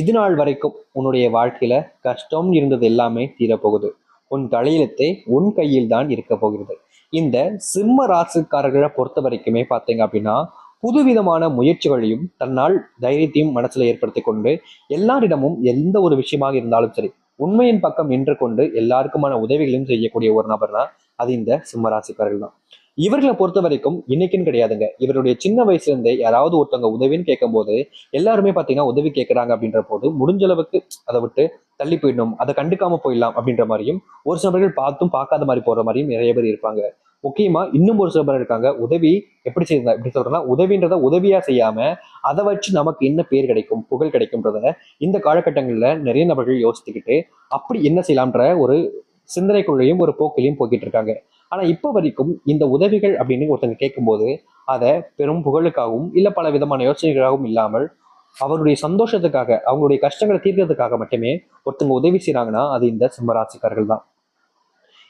இது நாள் வரைக்கும் உன்னுடைய வாழ்க்கையில கஷ்டம் இருந்தது எல்லாமே தீரப்போகுது. உன் தலையெழுத்தே உன் கையில் தான் இருக்க போகிறது. இந்த சிம்ம ராசிக்காரர்களை பொறுத்த வரைக்குமே பார்த்தீங்க அப்படின்னா புதுவிதமான முயற்சிகளையும் தன்னால் தைரியத்தையும் மனசுல ஏற்படுத்தி கொண்டு எல்லாரிடமும் எந்த ஒரு விஷயமாக இருந்தாலும் சரி உண்மையின் பக்கம் நின்று கொண்டு எல்லாருக்குமான உதவிகளையும் செய்யக்கூடிய ஒரு நபர் தான் அது இந்த சிம்ம ராசிக்காரர்கள் தான். இவர்களை பொறுத்த வரைக்கும் இன்னைக்குன்னு கிடையாதுங்க. இவருடைய சின்ன வயசுல இருந்தே யாராவது ஒருத்தவங்க உதவின்னு கேட்கும்போது எல்லாருமே பாத்தீங்கன்னா உதவி கேட்கறாங்க அப்படின்ற போது முடிஞ்ச அளவுக்கு அதை விட்டு தள்ளி போயிடணும். அதை கண்டுக்காம போயிடலாம் அப்படின்ற மாதிரியும் ஒரு சில நபர்கள் பார்த்தும் பார்க்காத மாதிரி போற மாதிரியும் நிறைய பேர் இருப்பாங்க. முக்கியமா இன்னும் ஒரு சில பேர் இருக்காங்க. உதவி எப்படி செய்யுங்க எப்படி சொல்றேன்னா உதவின்றத உதவியா செய்யாம அதை வச்சு நமக்கு என்ன பேர் கிடைக்கும் புகழ் கிடைக்கும்ன்றத இந்த காலகட்டங்கள்ல நிறைய நபர்கள் யோசித்துக்கிட்டு அப்படி என்ன செய்யலாம்ன்ற ஒரு சிந்தனைக்குள்ளேயும் ஒரு போக்கிலையும் போக்கிட்டு இருக்காங்க. ஆனால் இப்போ வரைக்கும் இந்த உதவிகள் அப்படின்னு ஒருத்தங்க கேட்கும்போது அதை பெரும் புகழுக்காகவும் இல்லை பல விதமான யோசனைகளாகவும் இல்லாமல் அவருடைய சந்தோஷத்துக்காக அவங்களுடைய கஷ்டங்களை தீர்க்கிறதுக்காக மட்டுமே ஒருத்தங்க உதவி செய்கிறாங்கன்னா அது இந்த சிம்மராசிக்காரர்கள் தான்.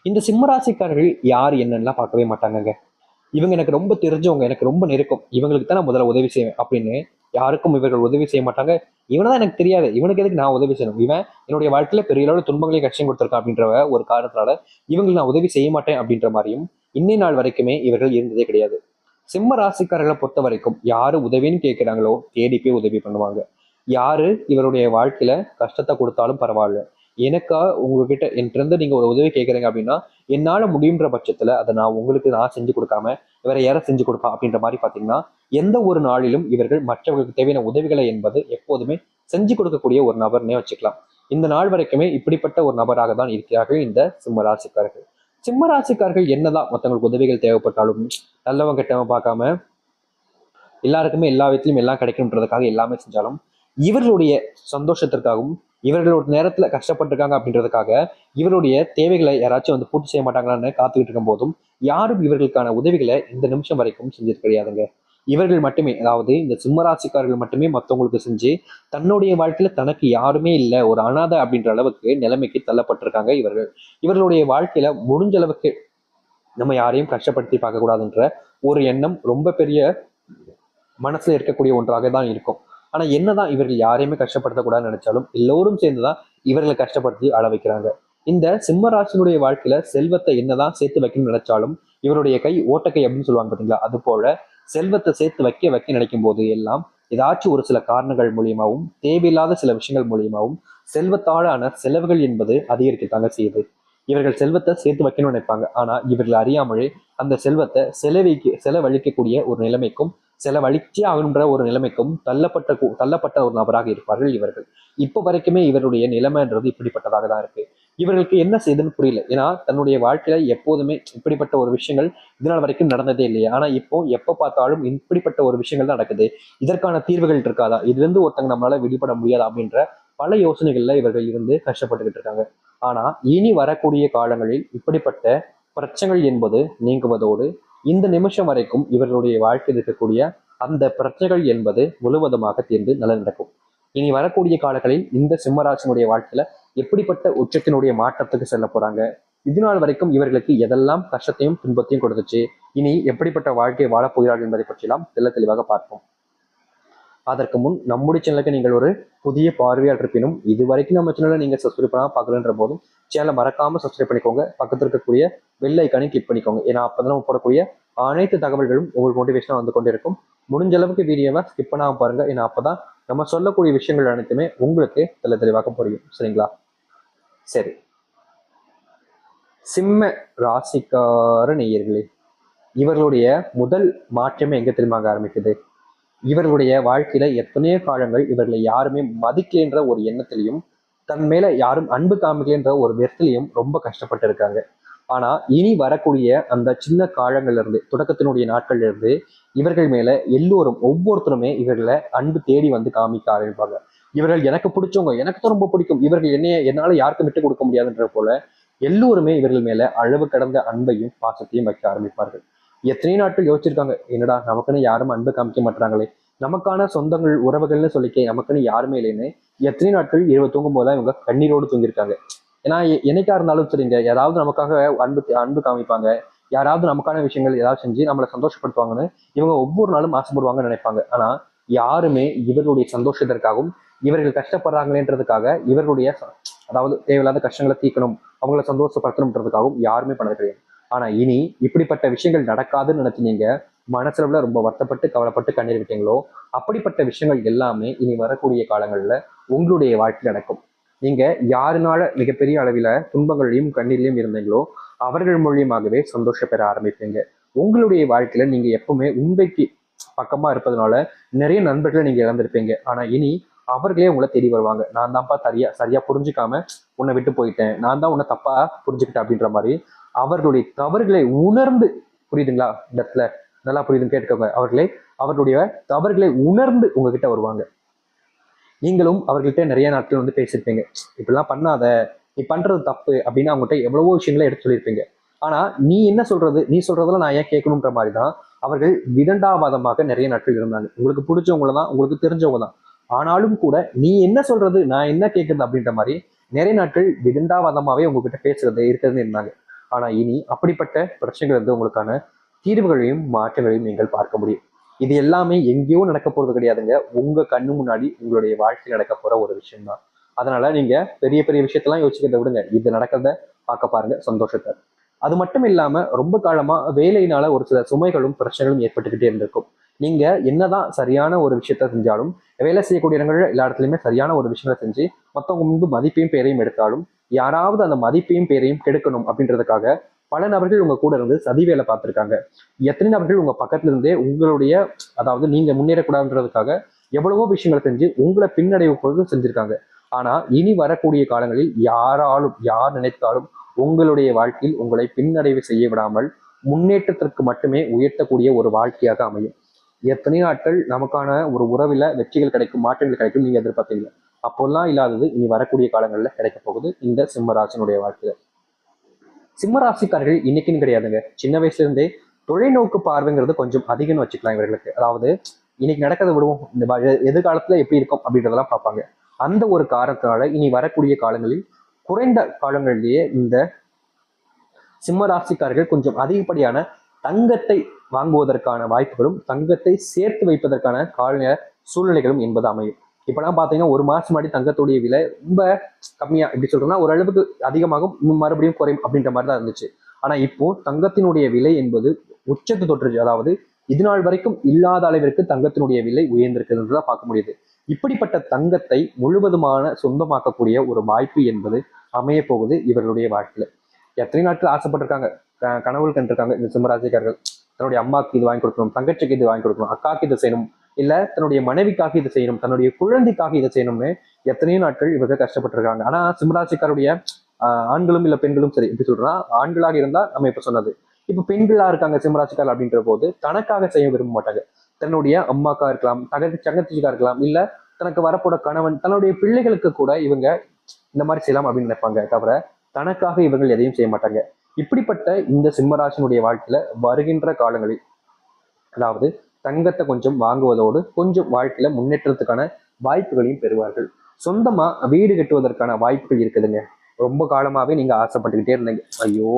இந்த சிம்மராசிக்காரர்கள் யார் என்னன்னுலாம் பார்க்கவே மாட்டாங்கங்க. இவங்க எனக்கு ரொம்ப தெரிஞ்சவங்க எனக்கு ரொம்ப நெருக்கம். இவங்களுக்கு தான் நான் முதல்ல உதவி செய்வேன் அப்படின்னு யாருக்கும் இவர்கள் உதவி செய்ய மாட்டாங்க. இவனை தான் எனக்கு தெரியாது. இவனுக்கு எதுக்கு நான் உதவி செய்யணும்? இவன் என்னுடைய வாழ்க்கையில பெரிய அளவு துன்பங்களையும் கட்சியும் கொடுத்துருக்கான் அப்படின்ற ஒரு காரணத்தினால இவங்களுக்கு நான் உதவி செய்ய மாட்டேன் அப்படின்ற மாதிரியும் இன்னை நாள் வரைக்குமே இவர்கள் இருந்ததே கிடையாது. சிம்ம ராசிக்காரர்களை பொறுத்த வரைக்கும் யாரு உதவின்னு கேட்கிறாங்களோ தேடி போய் உதவி பண்ணுவாங்க. யாரு இவருடைய வாழ்க்கையில கஷ்டத்தை கொடுத்தாலும் பரவாயில்ல. எனக்கா உங்ககிட்ட என்கிட்ட நீங்க ஒரு உதவி கேட்குறீங்க அப்படின்னா என்னால முடியுன்ற பட்சத்துல அதை நான் உங்களுக்கு நான் செஞ்சு கொடுக்காம வேற யாரை செஞ்சு கொடுப்பா அப்படின்ற மாதிரி பாத்தீங்கன்னா எந்த ஒரு நாளிலும் இவர்கள் மற்றவர்களுக்கு தேவையான உதவிகளை என்பது எப்போதுமே செஞ்சு கொடுக்கக்கூடிய ஒரு நபர்னே வச்சுக்கலாம். இந்த நாள் வரைக்குமே இப்படிப்பட்ட ஒரு நபராக தான் இருக்கிறார்கள் இந்த சிம்மராசிக்காரர்கள். சிம்மராசிக்காரர்கள் என்னதான் மற்றவங்களுக்கு உதவிகள் தேவைப்பட்டாலும் நல்லவன் கெட்டவன் பார்க்காம எல்லாருக்குமே எல்லா விதத்திலும் எல்லாம் கிடைக்கும்ன்றதுக்காக எல்லாமே செஞ்சாலும் இவர்களுடைய சந்தோஷத்திற்காகவும் இவர்கள் ஒரு நேரத்துல கஷ்டப்பட்டிருக்காங்க அப்படின்றதுக்காக இவருடைய தேவைகளை யாராச்சும் வந்து பூர்த்தி செய்ய மாட்டாங்களான்னு காத்துக்கிட்டு இருக்கும் போதும் யாரும் இவர்களுக்கான உதவிகளை இந்த நிமிஷம் வரைக்கும் செஞ்சது கிடையாதுங்க. இவர்கள் மட்டுமே அதாவது இந்த சிம்மராசிக்காரர்கள் மட்டுமே மற்றவங்களுக்கு செஞ்சு தன்னுடைய வாழ்க்கையில தனக்கு யாருமே இல்லை ஒரு அனாதை அப்படின்ற அளவுக்கு நிலைமைக்கு தள்ளப்பட்டிருக்காங்க இவர்கள். இவர்களுடைய வாழ்க்கையில முடிஞ்ச அளவுக்கு நம்ம யாரையும் கஷ்டப்படுத்தி பார்க்கக்கூடாதுன்ற ஒரு எண்ணம் ரொம்ப பெரிய மனசுல இருக்கக்கூடிய ஒன்றாக தான் இருக்கும். ஆனால் என்னதான் இவர்கள் யாரையுமே கஷ்டப்படுத்தக்கூடாதுன்னு நினைச்சாலும் எல்லோரும் சேர்ந்துதான் இவர்களை கஷ்டப்படுத்தி அழ வைக்கிறாங்க. இந்த சிம்மராசினுடைய வாழ்க்கையில செல்வத்தை என்னதான் சேர்த்து வைக்கணும்னு நினைச்சாலும் இவருடைய கை ஓட்டக்கை அப்படின்னு சொல்லுவாங்க பார்த்தீங்களா அது போல செல்வத்தை சேர்த்து வைக்க வைக்க நினைக்கும் போது எல்லாம் ஏதாச்சும் ஒரு சில காரணங்கள் மூலியமாகவும் தேவையில்லாத சில விஷயங்கள் மூலியமாகவும் செல்வத்தாலான செலவுகள் என்பது அதிகரிக்கத்தாங்க செய்யுது. இவர்கள் செல்வத்தை சேர்த்து வைக்கணும்னு நினைப்பாங்க. ஆனா இவர்கள் அறியாமலே அந்த செல்வத்தை செலவிக்க செலவழிக்கக்கூடிய ஒரு நிலைமைக்கும் செலவழிச்சே ஆகணுன்ற ஒரு நிலைமைக்கும் தள்ளப்பட்ட தள்ளப்பட்ட ஒரு நபராக இருப்பார்கள் இவர்கள். இப்போ வரைக்குமே இவருடைய நிலைமைன்றது இப்படிப்பட்டதாக தான் இருக்கு. இவர்களுக்கு என்ன செய்யுதுன்னு புரியல. ஏன்னா தன்னுடைய வாழ்க்கையில எப்போதுமே இப்படிப்பட்ட ஒரு விஷயங்கள் இதனால் வரைக்கும் நடந்ததே இல்லையா. ஆனா இப்போ எப்ப பார்த்தாலும் இப்படிப்பட்ட ஒரு விஷயங்கள் தான் நடக்குது. இதற்கான தீர்வுகள் இருக்காதா? இதுல இருந்து ஒருத்தங்க நம்மளால வெளிப்பட முடியாதா? அப்படின்ற பல யோசனைகள்ல இவர்கள் இருந்து கஷ்டப்பட்டுக்கிட்டு இருக்காங்க. ஆனா இனி வரக்கூடிய காலங்களில் இப்படிப்பட்ட பிரச்சனைகள் என்பது நீங்குவதோடு இந்த நிமிஷம் வரைக்கும் இவர்களுடைய வாழ்க்கையில் இருக்கக்கூடிய அந்த பிரச்சனைகள் என்பது முழுவதுமாக தீர்ந்து நல்ல நடக்கும் இனி வரக்கூடிய காலங்களில் இந்த சிம்மராசனுடைய வாழ்க்கையில எப்படிப்பட்ட உச்சத்தினுடைய மாற்றத்துக்கு செல்ல போறாங்க? இதுநாள் வரைக்கும் இவர்களுக்கு எதெல்லாம் கஷ்டத்தையும் துன்பத்தையும் கொடுத்துச்சு? இனி எப்படிப்பட்ட வாழ்க்கையை வாழப்போகிறார்கள் என்பதை பற்றியெல்லாம் தெல்ல தெளிவாக பார்ப்போம். அதற்கு முன் நம்முடைய சேனலுக்கு நீங்கள் ஒரு புதிய பார்வையாளர் இருப்பினும் இது வரைக்கும் நம்ம சேனலை நீங்கள் சப்ஸ்கிரைப் பண்ணாம பார்க்கலன்ற போதும் சேனலை மறக்காமல் சப்ஸ்கிரைப் பண்ணிக்கோங்க. பக்கத்தில் இருக்கக்கூடிய பெல் ஐக்கானையும் கிளிக் பண்ணிக்கோங்க. ஏன்னா அப்பதான் நம்ம போடக்கூடிய அனைத்து தகவல்களும் உங்களுக்கு மோட்டிவேஷனாக வந்து கொண்டிருக்கும். முடிஞ்ச அளவுக்கு வீடியோவை ஸ்கிப் பண்ணாம பாருங்க. ஏன்னா அப்பதான் நம்ம சொல்லக்கூடிய விஷயங்கள் அனைத்துமே உங்களுக்கு தெள்ள தெளிவாக புரியும். சரிங்களா? சரி. சிம்ம ராசிக்கார நேயர்களே இவர்களுடைய முதல் மாற்றமே எங்கே தெரியுமாங்க ஆரம்பிக்குது? இவர்களுடைய வாழ்க்கையில எத்தனையோ காலங்கள் இவர்களை யாருமே மதிக்கலைன்ற ஒரு எண்ணத்திலையும் தன் மேல யாரும் அன்பு காமிக்கலைன்ற ஒரு வெறுத்திலையும் ரொம்ப கஷ்டப்பட்டு இருக்காங்க. ஆனா இனி வரக்கூடிய அந்த சின்ன காலங்கள்ல இருந்து தொடக்கத்தினுடைய நாட்கள்ல இருந்து இவர்கள் மேல எல்லோரும் ஒவ்வொருத்தருமே இவர்களை அன்பு தேடி வந்து காமிக்க ஆரம்பிப்பாங்க. இவர்கள் எனக்கு பிடிச்சவங்க எனக்கு தான் ரொம்ப பிடிக்கும். இவர்கள் என்னைய என்னால யாருக்கும் விட்டு கொடுக்க முடியாதுன்ற போல எல்லோருமே இவர்கள் மேல அளவு கடந்த அன்பையும் பாசத்தையும் வைக்க ஆரம்பிப்பார்கள். எத்தனை நாட்கள் யோசிச்சிருக்காங்க. என்னடா நமக்குன்னு யாரும் அன்பு காமிக்க மாட்டாங்களே நமக்கான சொந்தங்கள் உறவுகள்னு சொல்லிக்க நமக்குன்னு யாருமே இல்லைன்னு எத்தனை நாட்கள் இரவு தூங்கும் போது இவங்க கண்ணீரோடு தூங்கியிருக்காங்க. ஏன்னா என்னைக்கா இருந்தாலும் சரிங்க. யாராவது நமக்காக அன்பு அன்பு காமிப்பாங்க. யாராவது நமக்கான விஷயங்கள் ஏதாவது செஞ்சு நம்மளை சந்தோஷப்படுத்துவாங்கன்னு இவங்க ஒவ்வொரு நாளும் ஆசைப்படுவாங்கன்னு நினைப்பாங்க. ஆனா யாருமே இவர்களுடைய சந்தோஷத்திற்காகவும் இவர்கள் கஷ்டப்படுறாங்களேன்றதுக்காக இவர்களுடைய அதாவது தேவையில்லாத கஷ்டங்களை தீர்க்கணும் அவங்கள சந்தோஷப்படுத்தணுன்றதுக்காகவும் யாருமே பண்ணது கிடையாது. ஆனா இனி இப்படிப்பட்ட விஷயங்கள் நடக்காதுன்னு நினைச்சு நீங்க மனசுல ரொம்ப வருத்தப்பட்டு கவலைப்பட்டு கண்ணீர் விட்டீங்களோ அப்படிப்பட்ட விஷயங்கள் எல்லாமே இனி வரக்கூடிய காலங்கள்ல உங்களுடைய வாழ்க்கையில் நடக்கும். நீங்க யாருனால மிகப்பெரிய அளவில துன்பங்களையும் கண்ணீர்லையும் இருந்தீங்களோ அவர்கள் மூலியமாகவே சந்தோஷம் பெற ஆரம்பிப்பீங்க. உங்களுடைய வாழ்க்கையில நீங்க எப்பவுமே உண்மைக்கு பக்கமா இருப்பதனால நிறைய நண்பர்களை நீங்க இழந்திருப்பீங்க. ஆனா இனி அவர்களே உங்களை தேடி வருவாங்க. நான் தான்ப்பா சரியா சரியா புரிஞ்சுக்காம உன்னை விட்டு போயிட்டேன். நான் தான் உன்னை தப்பா புரிஞ்சுக்கிட்டேன் அப்படின்ற மாதிரி அவர்களுடைய தவறுகளை உணர்ந்து புரியுதுங்களா? இந்த இடத்துல நல்லா புரியுதுன்னு கேட்டுக்கோங்க. அவர்களை அவர்களுடைய தவறுகளை உணர்ந்து உங்ககிட்ட வருவாங்க. நீங்களும் அவர்கள்ட்ட நிறைய நாட்கள் வந்து பேசியிருப்பீங்க. இப்படிலாம் பண்ணாத நீ பண்றது தப்பு அப்படின்னு அவங்ககிட்ட எவ்வளவோ விஷயங்களை எடுத்து சொல்லியிருப்பீங்க. ஆனா நீ என்ன சொல்றது? நீ சொல்றதெல்லாம் நான் ஏன் கேட்கணுன்ற மாதிரி தான் அவர்கள் விதண்டாவாதமாக நிறைய நாட்கள் இருந்தாங்க. உங்களுக்கு பிடிச்சவங்கள தான் உங்களுக்கு தெரிஞ்சவங்க தான் ஆனாலும் கூட நீ என்ன சொல்றது? நான் என்ன கேட்கறது அப்படின்ற மாதிரி நிறைய நாட்கள் விதண்டாவாதமாவே உங்ககிட்ட பேசுறது இருக்கிறதுன்னு இருந்தாங்க. ஆனால் இனி அப்படிப்பட்ட பிரச்சனைகள் வந்து உங்களுக்கான தீர்வுகளையும் மாற்றங்களையும் நீங்கள் பார்க்க முடியும். இது எல்லாமே எங்கேயோ நடக்க போறது கிடையாதுங்க. உங்க கண்ணு முன்னாடி உங்களுடைய வாழ்க்கையில் நடக்க போகிற ஒரு விஷயம் தான் அதனால நீங்க பெரிய பெரிய விஷயத்தெல்லாம் யோசிக்கிறத விடுங்க. இது நடக்கிறத பார்க்க பாருங்க. சந்தோஷத்தை. அது மட்டும் இல்லாம ரொம்ப காலமா வேலையினால ஒரு சில சுமைகளும் பிரச்சனைகளும் ஏற்பட்டுக்கிட்டே இருந்திருக்கும். நீங்க என்னதான் சரியான ஒரு விஷயத்த செஞ்சாலும் வேலை செய்யக்கூடிய இடங்கள்ல எல்லா இடத்துலயுமே சரியான ஒரு விஷயங்களை செஞ்சு மத்தவங்க முன்பு மதிப்பையும் பேரையும் எடுத்தாலும் யாராவது அந்த மதிப்பையும் பேரையும் கெடுக்கணும் அப்படின்றதுக்காக பல நபர்கள் உங்க கூட இருந்து சதி வேலை பார்த்திருக்காங்க. எத்தனை நபர்கள் உங்க பக்கத்துல இருந்தே உங்களுடைய அதாவது நீங்க முன்னேறக்கூடாதுன்றதுக்காக எவ்வளவோ விஷயங்களை செஞ்சு உங்களை பின்னடைவு பொழுது செஞ்சிருக்காங்க. ஆனா இனி வரக்கூடிய காலங்களில் யாராலும் யார் நினைத்தாலும் உங்களுடைய வாழ்க்கையில் உங்களை பின்னடைவு செய்ய விடாமல் முன்னேற்றத்திற்கு மட்டுமே உயர்த்தக்கூடிய ஒரு வாழ்க்கையாக அமையும். எத்தனை நாட்கள் நமக்கான ஒரு உறவில வெற்றிகள் கிடைக்கும் மாற்றங்கள் கிடைக்கும் நீங்க எதிர்பார்த்தீங்க அப்போல்லாம் இல்லாதது இனி வரக்கூடிய காலங்கள்ல கிடைக்க போகுது இந்த சிம்மராசனுடைய வாழ்க்கை சிம்மராசிக்காரர்கள் இன்னைக்குன்னு கிடையாதுங்க. சின்ன வயசுல இருந்தே தொலைநோக்கு பார்வைங்கிறது கொஞ்சம் அதிகம்னு வச்சுக்கலாம் இவர்களுக்கு. அதாவது இன்னைக்கு நடக்கிறத விடுவோம். இந்த வ- எதிர்காலத்துல எப்படி இருக்கும் அப்படின்றதெல்லாம் பார்ப்பாங்க. அந்த ஒரு காரணத்தினால இனி வரக்கூடிய காலங்களில் குறைந்த காலங்களிலேயே இந்த சிம்ம ராசிக்காரர்கள் கொஞ்சம் அதிகப்படியான தங்கத்தை வாங்குவதற்கான வாய்ப்புகளும் தங்கத்தை சேர்த்து வைப்பதற்கான காலநில சூழ்நிலைகளும் என்பது அமையும். இப்பெல்லாம் பார்த்தீங்கன்னா ஒரு மாசம் முன்னாடி தங்கத்துடைய விலை ரொம்ப கம்மியா எப்படி சொல்றோம்னா ஓரளவுக்கு அதிகமாகும் மறுபடியும் குறையும் அப்படின்ற மாதிரி தான் இருந்துச்சு. ஆனா இப்போ தங்கத்தினுடைய விலை என்பது உச்சத்து தொற்றுச்சு. அதாவது இது நாள் வரைக்கும் இல்லாத அளவிற்கு தங்கத்தினுடைய விலை உயர்ந்திருக்கிறது தான் பார்க்க முடியுது. இப்படிப்பட்ட தங்கத்தை முழுவதுமான சொந்தமாக்கக்கூடிய ஒரு வாய்ப்பு என்பது அமைய போகுது இவர்களுடைய வாழ்க்கையில. எத்தனை நாட்கள் ஆசைப்பட்டிருக்காங்க? க- கனவுகள் கண்டிருக்காங்க. இந்த சிம்மராசிக்காரர்கள். தன்னுடைய அம்மாவுக்கு இது வாங்கி கொடுக்கணும் தங்கச்சிக்கு இது வாங்கி கொடுக்கணும் அக்காக்கு இது செய்யணும் இல்ல தன்னுடைய மனைவிக்காக இதை செய்யணும் தன்னுடைய குழந்தைக்காக இதை செய்யணும்னு எத்தனையோ நாட்கள் இவர்கள் கஷ்டப்பட்டிருக்காங்க. ஆனா சிம்மராசிக்காருடைய ஆண்களும் இல்ல பெண்களும் சரி எப்படி சொல்றோம்னா ஆண்களாக இருந்தா நம்ம இப்ப சொன்னது. இப்ப பெண்களா இருக்காங்க சிம்மராசிக்கார் அப்படின்ற போது தனக்காக செய்ய விரும்ப மாட்டாங்க. தன்னுடைய அம்மாக்கா இருக்கலாம் தகதி சங்கத்திக்கா இருக்கலாம் இல்ல தனக்கு வரப்போட கணவன் தன்னுடைய பிள்ளைகளுக்கு கூட இவங்க இந்த மாதிரி செய்யலாம் அப்படின்னு நினைப்பாங்க. தவிர தனக்காக இவர்கள் எதையும் செய்ய மாட்டாங்க. இப்படிப்பட்ட இந்த சிம்மராசினுடைய வாழ்க்கையில வருகின்ற காலங்களில் அதாவது தங்கத்தை கொஞ்சம் வாங்குவதோடு கொஞ்சம் வாழ்க்கையில முன்னேற்றத்துக்கான வாய்ப்புகளையும் பெறுவார்கள். சொந்தமா வீடு கட்டுவதற்கான வாய்ப்புகள் இருக்குதுங்க. ரொம்ப காலமாவே நீங்க ஆசைப்பட்டுக்கிட்டே இருந்தீங்க. ஐயோ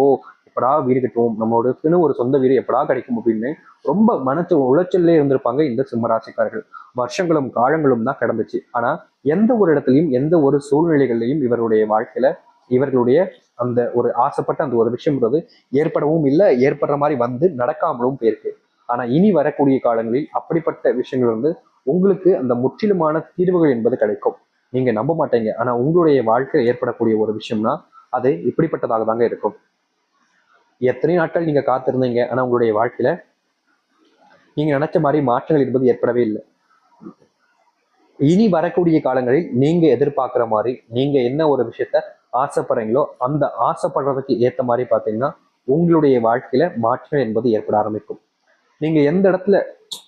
எப்படா வீடு கட்டுவோம்? நம்மளுக்குன்னு ஒரு சொந்த வீடு எப்படா கிடைக்கும் அப்படின்னு ரொம்ப மனசு உளைச்சல்லே இருந்திருப்பாங்க இந்த சிம்மராசிக்காரர்கள். வருஷங்களும் காலங்களும் தான் கிடந்துச்சு. ஆனா எந்த ஒரு இடத்துலையும் எந்த ஒரு சூழ்நிலைகள்லையும் இவருடைய வாழ்க்கையில இவர்களுடைய அந்த ஒரு ஆசைப்பட்ட அந்த ஒரு விஷயம்ன்றது ஏற்படவும் இல்லை ஏற்படுற மாதிரி வந்து நடக்காமலும் போயிருக்கு. ஆனா இனி வரக்கூடிய காலங்களில் அப்படிப்பட்ட விஷயங்கள் வந்து உங்களுக்கு அந்த முற்றிலுமான தீர்வுகள் என்பது கிடைக்கும். நீங்க நம்ப மாட்டீங்க. ஆனா உங்களுடைய வாழ்க்கையில் ஏற்படக்கூடிய ஒரு விஷயம்னா அது இப்படிப்பட்டதாக தாங்க இருக்கும். எத்தனை நாட்கள் நீங்க காத்திருந்தீங்க? ஆனா உங்களுடைய வாழ்க்கையில நீங்க நினைச்ச மாதிரி மாற்றங்கள் என்பது ஏற்படவே இல்லை. இனி வரக்கூடிய காலங்களில் நீங்க எதிர்பார்க்குற மாதிரி நீங்க என்ன ஒரு விஷயத்த ஆசைப்படுறீங்களோ அந்த ஆசைப்படுறதுக்கு ஏத்த மாதிரி பார்த்தீங்கன்னா உங்களுடைய வாழ்க்கையில மாற்றம் என்பது ஏற்பட ஆரம்பிக்கும். நீங்க எந்த இடத்துல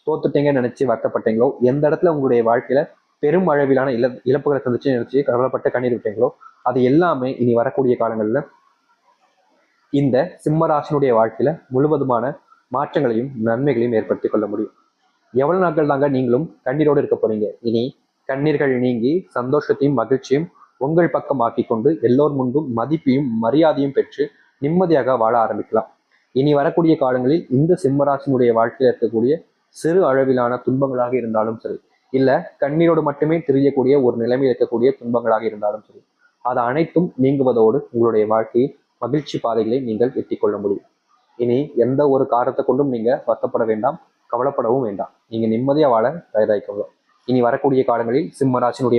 தோத்துட்டீங்கன்னு நினைச்சு வருத்தப்பட்டீங்களோ எந்த இடத்துல உங்களுடைய வாழ்க்கையில பெரும் அளவிலான இழ இழப்புகளை சந்திச்சு நினைச்சு கவலைப்பட்டு கண்ணீர் விட்டீங்களோ அது எல்லாமே இனி வரக்கூடிய காலங்களில் இந்த சிம்மராசினுடைய வாழ்க்கையில முழுவதுமான மாற்றங்களையும் நன்மைகளையும் ஏற்படுத்தி கொள்ள முடியும். எவ்வளவு நாட்கள் தாங்க நீங்களும் கண்ணீரோடு இருக்க போறீங்க. இனி கண்ணீர்கள் நீங்கி சந்தோஷத்தையும் மகிழ்ச்சியும் உங்கள் பக்கம் ஆக்கிக்கொண்டு எல்லோர் முன்பும் மதிப்பையும் மரியாதையும் பெற்று நிம்மதியாக வாழ ஆரம்பிக்கலாம். இனி வரக்கூடிய காலங்களில் இந்த சிம்மராசினுடைய வாழ்க்கையில் இருக்கக்கூடிய சிறு அளவிலான துன்பங்களாக இருந்தாலும் சரி இல்ல கண்ணீரோடு மட்டுமே தெரியக்கூடிய ஒரு நிலைமையில் இருக்கக்கூடிய துன்பங்களாக இருந்தாலும் சரி அது அனைத்தும் நீங்குவதோடு உங்களுடைய வாழ்க்கையில் மகிழ்ச்சி பாதைகளை நீங்கள் எட்டிக்கொள்ள முடியும். இனி எந்த ஒரு காரணத்தை கொண்டும் நீங்க வருத்தப்பட வேண்டாம் கவலைப்படவும் வேண்டாம். நீங்க நிம்மதியா வாழ தயாராகிக்கோங்க. இனி வரக்கூடிய காலங்களில் சிம்மராசினுடைய